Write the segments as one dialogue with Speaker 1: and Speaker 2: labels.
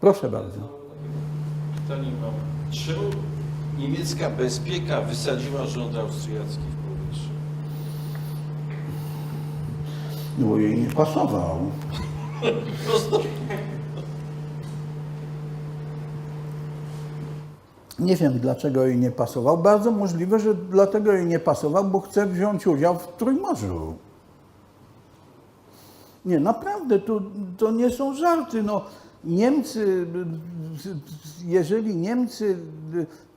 Speaker 1: Proszę bardzo.
Speaker 2: Pytanie mam. Czemu niemiecka bezpieka wysadziła rząd austriacki w powietrze?
Speaker 1: No bo jej nie pasował.
Speaker 2: Prosto.
Speaker 1: Nie wiem, dlaczego jej nie pasował. Bardzo możliwe, że dlatego jej nie pasował, bo chce wziąć udział w Trójmorzu. Nie, naprawdę, to, to nie są żarty. No, Niemcy, jeżeli Niemcy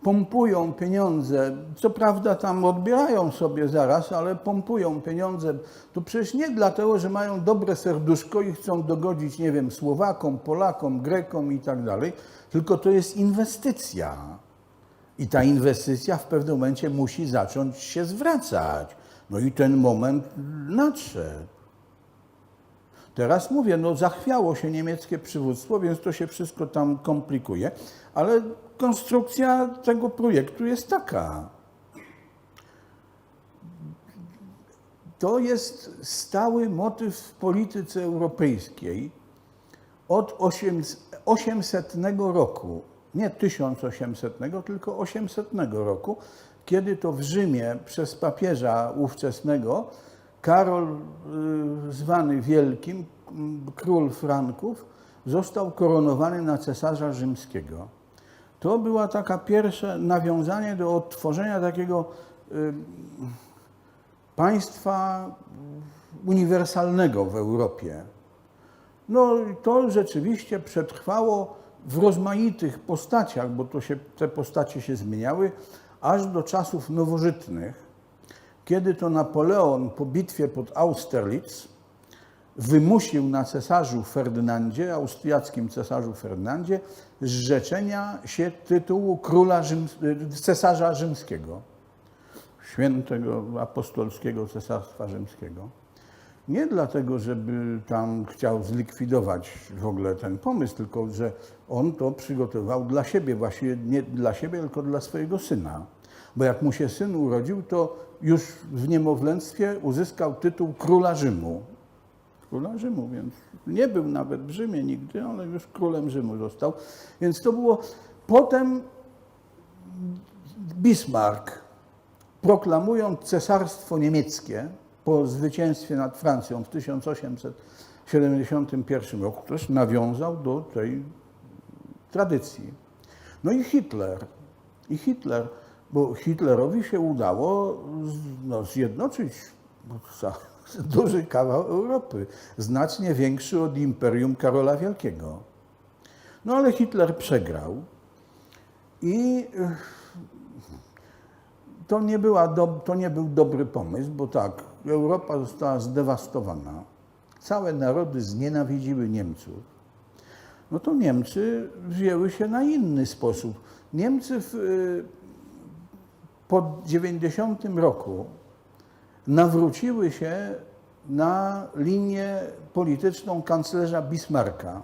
Speaker 1: pompują pieniądze, co prawda tam odbierają sobie zaraz, ale pompują pieniądze, to przecież nie dlatego, że mają dobre serduszko i chcą dogodzić, nie wiem, Słowakom, Polakom, Grekom i tak dalej, tylko to jest inwestycja. I ta inwestycja w pewnym momencie musi zacząć się zwracać. No i ten moment nadszedł. Teraz mówię, no zachwiało się niemieckie przywództwo, więc to się wszystko tam komplikuje, ale konstrukcja tego projektu jest taka. To jest stały motyw w polityce europejskiej od 800 roku, nie 1800, tylko 800 roku, kiedy to w Rzymie przez papieża ówczesnego Karol y, zwany Wielkim, król Franków, został koronowany na cesarza rzymskiego. To była taka pierwsze nawiązanie do odtworzenia takiego y, państwa uniwersalnego w Europie. No to rzeczywiście przetrwało w rozmaitych postaciach, bo to się, te postacie się zmieniały, aż do czasów nowożytnych, kiedy to Napoleon po bitwie pod Austerlitz wymusił na cesarzu Ferdynandzie, austriackim cesarzu Ferdynandzie, zrzeczenia się tytułu króla Rzym, cesarza rzymskiego, świętego apostolskiego cesarstwa rzymskiego. Nie dlatego, żeby tam chciał zlikwidować w ogóle ten pomysł, tylko że on to przygotował dla siebie, właściwie nie dla siebie, tylko dla swojego syna. Bo jak mu się syn urodził, to już w niemowlęctwie uzyskał tytuł króla Rzymu. Króla Rzymu, więc nie był nawet w Rzymie nigdy, ale już królem Rzymu został. Więc to było potem Bismarck, proklamując cesarstwo niemieckie po zwycięstwie nad Francją w 1871 roku, też nawiązał do tej tradycji. No i Hitler. I Hitler, bo Hitlerowi się udało no, zjednoczyć za- duży kawał Europy, znacznie większy od imperium Karola Wielkiego. No ale Hitler przegrał i eh, to nie, była do, to nie był dobry pomysł, bo tak, Europa została zdewastowana. Całe narody znienawidziły Niemców. No to Niemcy wzięły się na inny sposób. Niemcy w, y, po 90 roku nawróciły się na linię polityczną kanclerza Bismarcka.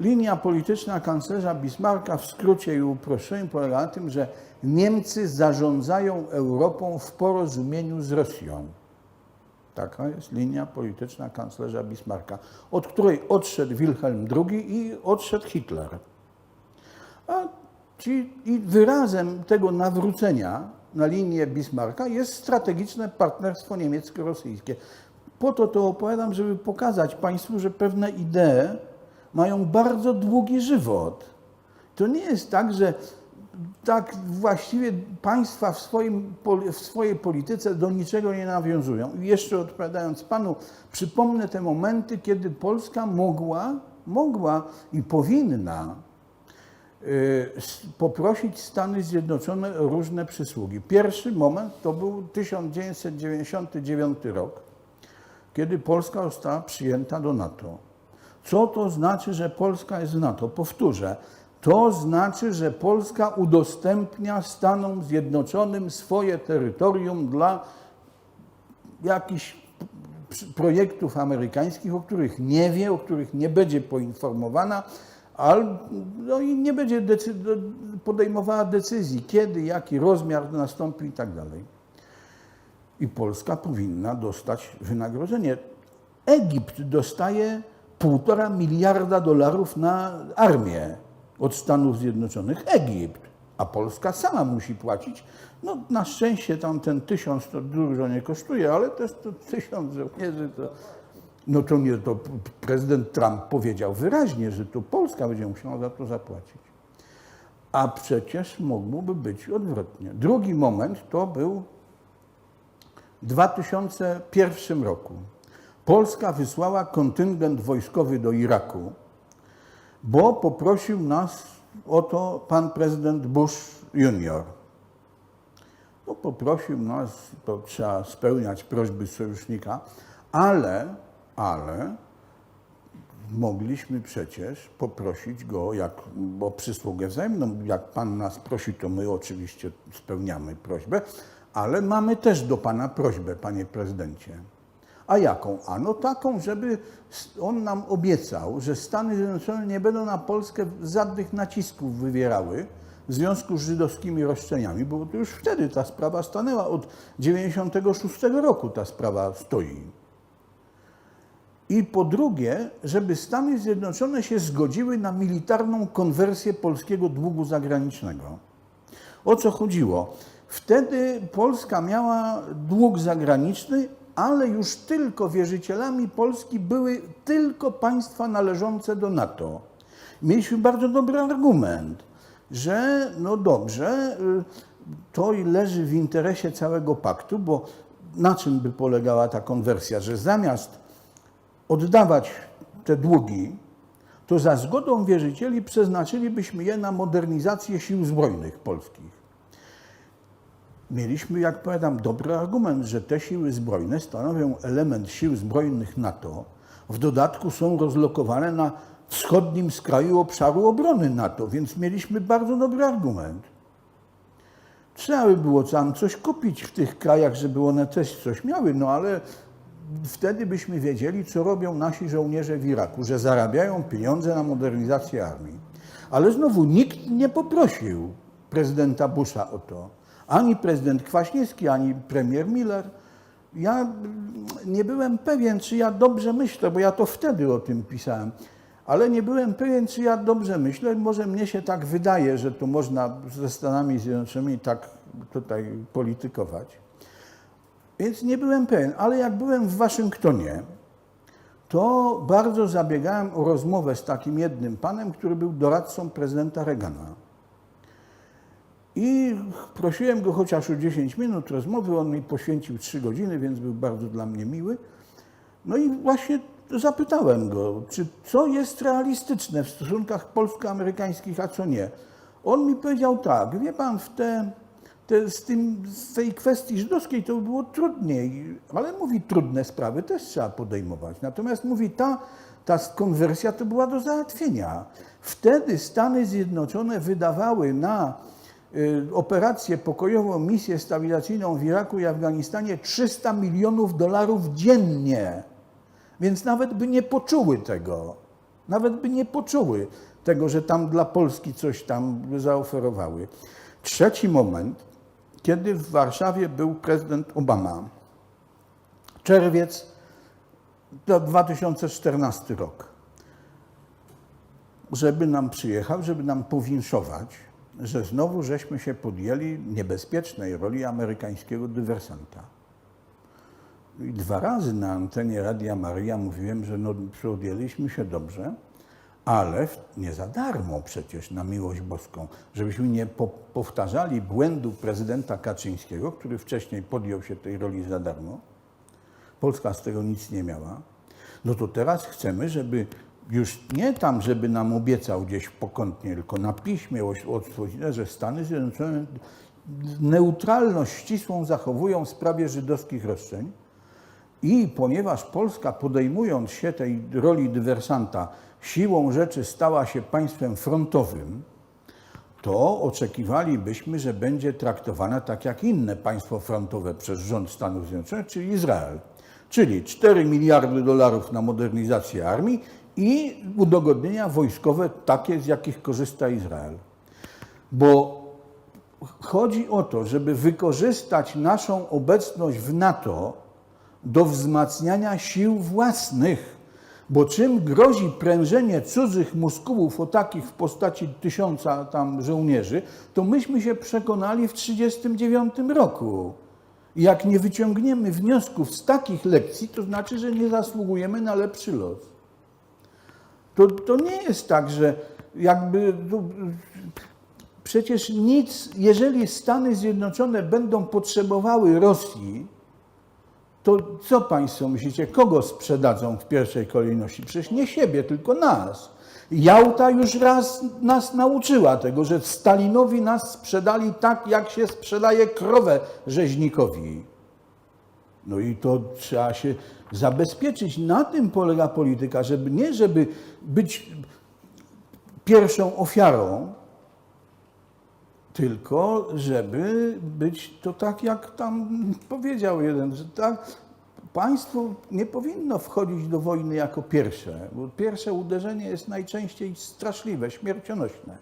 Speaker 1: Linia polityczna kanclerza Bismarcka w skrócie i uproszczeniu polega na tym, że Niemcy zarządzają Europą w porozumieniu z Rosją. Taka jest linia polityczna kanclerza Bismarcka, od której odszedł Wilhelm II i odszedł Hitler. A ci, i wyrazem tego nawrócenia na linię Bismarcka jest strategiczne partnerstwo niemiecko-rosyjskie. Po to to opowiadam, żeby pokazać Państwu, że pewne idee mają bardzo długi żywot. To nie jest tak, że tak właściwie państwa w, swoim, w swojej polityce do niczego nie nawiązują. I jeszcze odpowiadając panu, przypomnę te momenty, kiedy Polska mogła, mogła i powinna poprosić Stany Zjednoczone o różne przysługi. Pierwszy moment to był 1999 rok, kiedy Polska została przyjęta do NATO. Co to znaczy, że Polska jest w NATO? Powtórzę. To znaczy, że Polska udostępnia Stanom Zjednoczonym swoje terytorium dla jakichś projektów amerykańskich, o których nie wie, o których nie będzie poinformowana, no i nie będzie decy- podejmowała decyzji, kiedy, jaki rozmiar nastąpi i tak dalej. I Polska powinna dostać wynagrodzenie. Egipt dostaje półtora miliarda dolarów na armię od Stanów Zjednoczonych Egipt, a Polska sama musi płacić. No na szczęście tam ten tysiąc to dużo nie kosztuje, ale też to tysiąc żołnierzy to... No to nie, to prezydent Trump powiedział wyraźnie, że to Polska będzie musiała za to zapłacić. A przecież mogłoby być odwrotnie. Drugi moment to był w 2001 roku. Polska wysłała kontyngent wojskowy do Iraku, bo poprosił nas o to pan prezydent Bush junior. No, poprosił nas, to trzeba spełniać prośby sojusznika, ale, ale mogliśmy przecież poprosić go jak, o przysługę wzajemną. Jak pan nas prosi, to my oczywiście spełniamy prośbę, ale mamy też do pana prośbę, panie prezydencie. A jaką? A no taką, żeby on nam obiecał, że Stany Zjednoczone nie będą na Polskę żadnych nacisków wywierały w związku z żydowskimi roszczeniami, bo już wtedy ta sprawa stanęła. Od 96 roku ta sprawa stoi. I po drugie, żeby Stany Zjednoczone się zgodziły na militarną konwersję polskiego długu zagranicznego. O co chodziło? Wtedy Polska miała dług zagraniczny, ale już tylko wierzycielami Polski były tylko państwa należące do NATO. Mieliśmy bardzo dobry argument, że no dobrze, y, to leży w interesie całego paktu, bo na czym by polegała ta konwersja? Że zamiast oddawać te długi, to za zgodą wierzycieli przeznaczylibyśmy je na modernizację sił zbrojnych polskich. Mieliśmy, jak powiadam, dobry argument, że te siły zbrojne stanowią element sił zbrojnych NATO. W dodatku są rozlokowane na wschodnim skraju obszaru obrony NATO, więc mieliśmy bardzo dobry argument. Trzeba by było tam coś kupić w tych krajach, żeby one też coś miały, no ale wtedy byśmy wiedzieli, co robią nasi żołnierze w Iraku, że zarabiają pieniądze na modernizację armii. Ale znowu nikt nie poprosił prezydenta Busha o to. Ani prezydent Kwaśniewski, ani premier Miller. Ja nie byłem pewien, czy ja dobrze myślę, bo ja to wtedy o tym pisałem, ale nie byłem pewien, czy ja dobrze myślę. Może mnie się tak wydaje, że tu można ze Stanami Zjednoczonymi tak tutaj politykować. Więc nie byłem pewien, ale jak byłem w Waszyngtonie, to bardzo zabiegałem o rozmowę z takim jednym panem, który był doradcą prezydenta Reagana. I prosiłem go chociaż o 10 minut rozmowy, on mi poświęcił 3 godziny, więc był bardzo dla mnie miły. No i właśnie zapytałem go, czy co jest realistyczne w stosunkach polsko-amerykańskich, a co nie. On mi powiedział tak, wie pan, w te, te, z, tym, z tej kwestii żydowskiej to było trudniej, ale mówi, trudne sprawy też trzeba podejmować. Natomiast mówi, ta, ta konwersja to była do załatwienia. Wtedy Stany Zjednoczone wydawały na y, operację pokojową, misję stabilizacyjną w Iraku i Afganistanie 300 milionów dolarów dziennie. Więc nawet by nie poczuły tego. Nawet by nie poczuły tego, że tam dla Polski coś tam zaoferowały. Trzeci moment, kiedy w Warszawie był prezydent Obama. Czerwiec to 2014 rok. Żeby nam przyjechał, żeby nam powinszować, że znowu żeśmy się podjęli niebezpiecznej roli amerykańskiego dywersanta. I dwa razy na antenie Radia Maria mówiłem, że no, podjęliśmy się dobrze, ale nie za darmo przecież, na miłość boską, żebyśmy nie po, powtarzali błędu prezydenta Kaczyńskiego, który wcześniej podjął się tej roli za darmo. Polska z tego nic nie miała. No to teraz chcemy, żeby już nie tam, żeby nam obiecał gdzieś pokątnie, tylko na piśmie odsłonić, że Stany Zjednoczone neutralność ścisłą zachowują w sprawie żydowskich roszczeń. I ponieważ Polska podejmując się tej roli dywersanta, siłą rzeczy stała się państwem frontowym, to oczekiwalibyśmy, że będzie traktowana tak jak inne państwo frontowe przez rząd Stanów Zjednoczonych, czyli Izrael. Czyli 4 miliardy dolarów na modernizację armii i udogodnienia wojskowe takie, z jakich korzysta Izrael. Bo chodzi o to, żeby wykorzystać naszą obecność w NATO do wzmacniania sił własnych, Bo czym grozi prężenie cudzych muskułów o takich w postaci tysiąca tam żołnierzy, to myśmy się przekonali w 1939 roku. I Jak nie wyciągniemy wniosków z takich lekcji, to znaczy, że nie zasługujemy na lepszy los. To, to nie jest tak, że jakby. to- Przecież nic, jeżeli Stany Zjednoczone będą potrzebowały Rosji, to co Państwo myślicie, kogo sprzedadzą w pierwszej kolejności? Przecież nie siebie, tylko nas. Jałta już raz nas nauczyła tego, że Stalinowi nas sprzedali tak, jak się sprzedaje krowę rzeźnikowi. No i to trzeba się zabezpieczyć. Na tym polega polityka, żeby nie żeby być pierwszą ofiarą, tylko żeby być to tak, jak tam powiedział jeden, że państwo nie powinno wchodzić do wojny jako pierwsze, bo pierwsze uderzenie jest najczęściej straszliwe, śmiercionośne.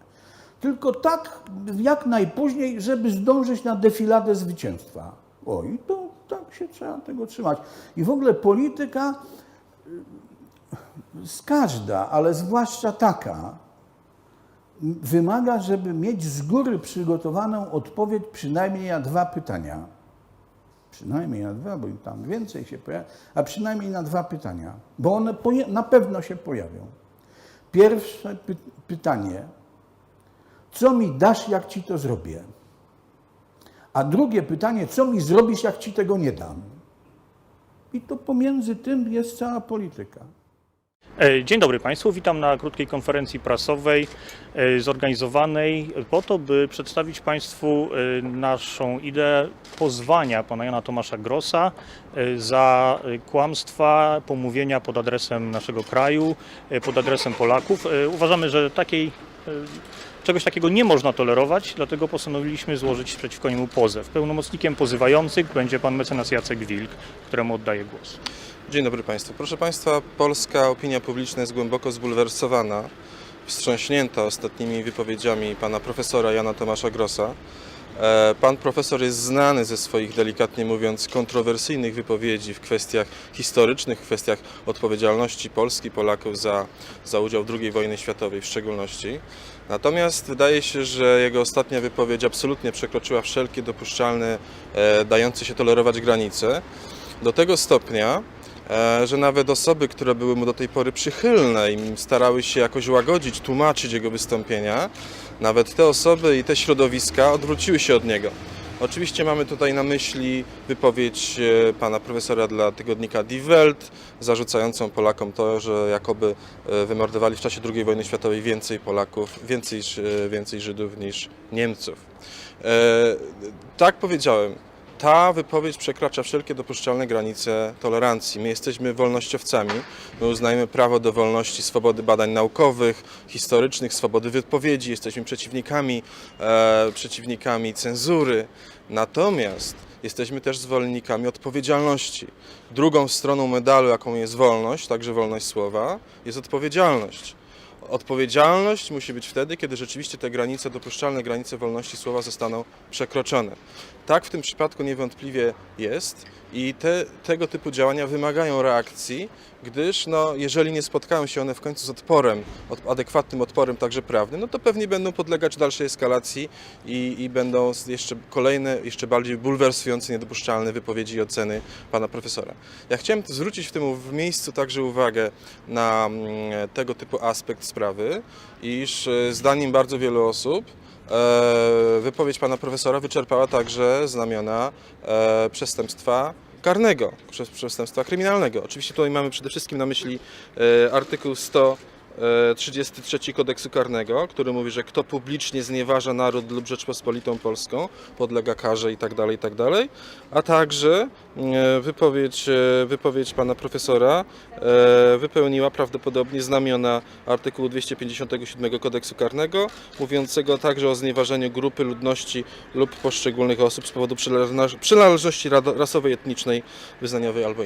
Speaker 1: Tylko tak, jak najpóźniej, żeby zdążyć na defiladę zwycięstwa. O, i to tak się trzeba tego trzymać. I w ogóle polityka y, z każda, ale zwłaszcza taka, wymaga, żeby mieć z góry przygotowaną odpowiedź przynajmniej na dwa pytania. Przynajmniej na dwa, bo tam więcej się pojawia, a przynajmniej na dwa pytania, bo one na pewno się pojawią. Pierwsze py- pytanie, co mi dasz, jak ci to zrobię? A drugie pytanie, co mi zrobisz, jak ci tego nie dam? I to pomiędzy tym jest cała polityka.
Speaker 3: E, Dzień dobry Państwu, witam na krótkiej konferencji prasowej e, zorganizowanej po to, by przedstawić Państwu e, naszą ideę pozwania pana Jana Tomasza Grossa za kłamstwa, pomówienia pod adresem naszego kraju, pod adresem Polaków. Uważamy, że takiej Czegoś takiego nie można tolerować, dlatego postanowiliśmy złożyć przeciwko niemu pozew. Pełnomocnikiem pozywających będzie pan mecenas Jacek Wilk, któremu oddaję głos.
Speaker 4: Dzień dobry Państwu. Proszę Państwa, polska opinia publiczna jest głęboko zbulwersowana, wstrząśnięta ostatnimi wypowiedziami pana profesora Jana Tomasza Grossa. E, Pan profesor jest znany ze swoich, delikatnie mówiąc, kontrowersyjnych wypowiedzi w kwestiach historycznych, w kwestiach odpowiedzialności Polski, Polaków za, za udział w II wojnie światowej w szczególności. Natomiast wydaje się, że jego ostatnia wypowiedź absolutnie przekroczyła wszelkie dopuszczalne, e, dające się tolerować granice. Do tego stopnia, e, że nawet osoby, które były mu do tej pory przychylne i starały się jakoś łagodzić, tłumaczyć jego wystąpienia, nawet te osoby i te środowiska odwróciły się od niego. Oczywiście mamy tutaj na myśli wypowiedź e, pana profesora dla tygodnika Die Welt, zarzucającą Polakom to, że jakoby e, wymordowali w czasie II wojny światowej więcej Polaków, więcej, e, więcej Żydów niż Niemców. Tak powiedziałem, ta wypowiedź przekracza wszelkie dopuszczalne granice tolerancji. My jesteśmy wolnościowcami, my uznajemy prawo do wolności, swobody badań naukowych, historycznych, swobody wypowiedzi, jesteśmy przeciwnikami, e, przeciwnikami cenzury. Natomiast jesteśmy też zwolennikami odpowiedzialności. Drugą stroną medalu, jaką jest wolność, także wolność słowa, jest odpowiedzialność. Odpowiedzialność musi być wtedy, kiedy rzeczywiście te granice, dopuszczalne granice wolności słowa zostaną przekroczone. Tak w tym przypadku niewątpliwie jest i te, tego typu działania wymagają reakcji, gdyż no, jeżeli nie spotkają się one w końcu z odporem, od, adekwatnym odporem także prawnym, no to pewnie będą podlegać dalszej eskalacji i, i będą jeszcze kolejne, jeszcze bardziej bulwersujące, niedopuszczalne wypowiedzi i oceny pana profesora. Ja chciałem zwrócić w tym w miejscu także uwagę na mm, tego typu aspekt sprawy, iż e, zdaniem bardzo wielu osób E, wypowiedź pana profesora wyczerpała także znamiona e, przestępstwa karnego, przestępstwa kryminalnego. Oczywiście tutaj mamy przede wszystkim na myśli e, artykuł 100 E, 33 kodeksu karnego, który mówi, że kto publicznie znieważa naród lub Rzeczpospolitą Polską, podlega karze itd., tak itd., tak a także mm, e, wypowiedź, e, wypowiedź pana profesora wypełniła prawdopodobnie znamiona artykułu 257 kodeksu karnego, mówiącego także o znieważeniu grupy ludności lub poszczególnych osób z powodu przynależności rasowej, etnicznej, wyznaniowej albo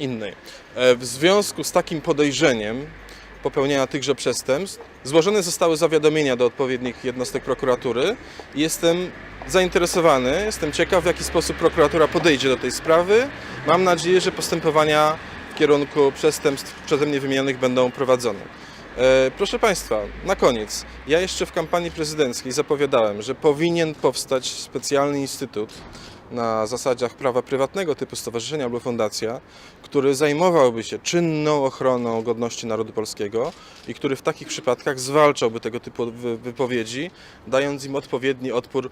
Speaker 4: innej. W związku z takim podejrzeniem popełnienia tychże przestępstw złożone zostały zawiadomienia do odpowiednich jednostek prokuratury i jestem zainteresowany, jestem ciekaw w jaki sposób prokuratura podejdzie do tej sprawy. Mam nadzieję, że postępowania w kierunku przestępstw przeze mnie wymienionych będą prowadzone. E, Proszę Państwa, na koniec, ja jeszcze w kampanii prezydenckiej zapowiadałem, że powinien powstać specjalny instytut na zasadziach prawa prywatnego typu stowarzyszenia lub fundacja, który zajmowałby się czynną ochroną godności narodu polskiego i który w takich przypadkach zwalczałby tego typu wy- wypowiedzi, dając im odpowiedni odpór e,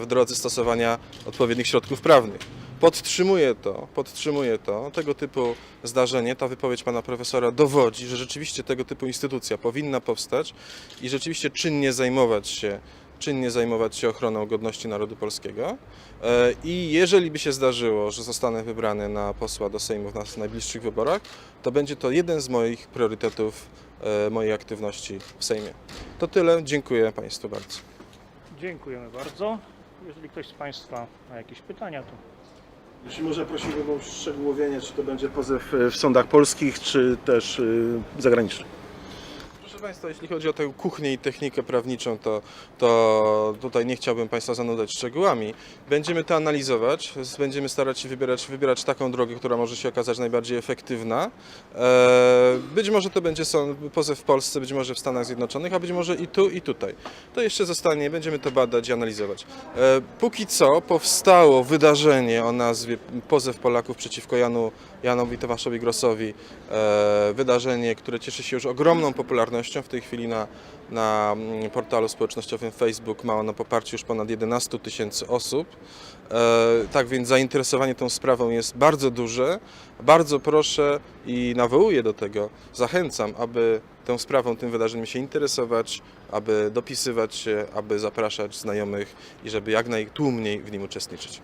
Speaker 4: w drodze stosowania odpowiednich środków prawnych. Podtrzymuję to, podtrzymuję to. Tego typu zdarzenie, ta wypowiedź pana profesora dowodzi, że rzeczywiście tego typu instytucja powinna powstać i rzeczywiście czynnie zajmować się czynnie zajmować się ochroną godności narodu polskiego. E, I jeżeli by się zdarzyło, że zostanę wybrany na posła do Sejmu w nas- najbliższych wyborach, to będzie to jeden z moich priorytetów e, mojej aktywności w Sejmie. To tyle. Dziękuję Państwu bardzo.
Speaker 3: Dziękujemy bardzo. Jeżeli ktoś z Państwa ma jakieś pytania, to
Speaker 5: Jeśli można prosiłbym o uszczegółowienie, czy to będzie pozew e, w sądach polskich, czy też zagranicznych.
Speaker 4: Państwa, jeśli chodzi o tę kuchnię i technikę prawniczą, to, to tutaj nie chciałbym Państwa zanudzać szczegółami. Będziemy to analizować, będziemy starać się wybierać, wybierać taką drogę, która może się okazać najbardziej efektywna. E, Być może to będzie pozew w Polsce, być może w Stanach Zjednoczonych, a być może i tu, i tutaj. To jeszcze zostanie, będziemy to badać i analizować. E, Póki co powstało wydarzenie o nazwie Pozew Polaków przeciwko Janu, Janowi Tomaszowi Grossowi. E, Wydarzenie, które cieszy się już ogromną popularnością. W tej chwili na, na mm, portalu społecznościowym Facebook ma ono poparcie już ponad 11 tysięcy osób. E, Tak więc zainteresowanie tą sprawą jest bardzo duże. Bardzo proszę i nawołuję do tego, zachęcam, aby tą sprawą, tym wydarzeniem się interesować, aby dopisywać się, aby zapraszać znajomych i żeby jak najtłumniej w nim uczestniczyć.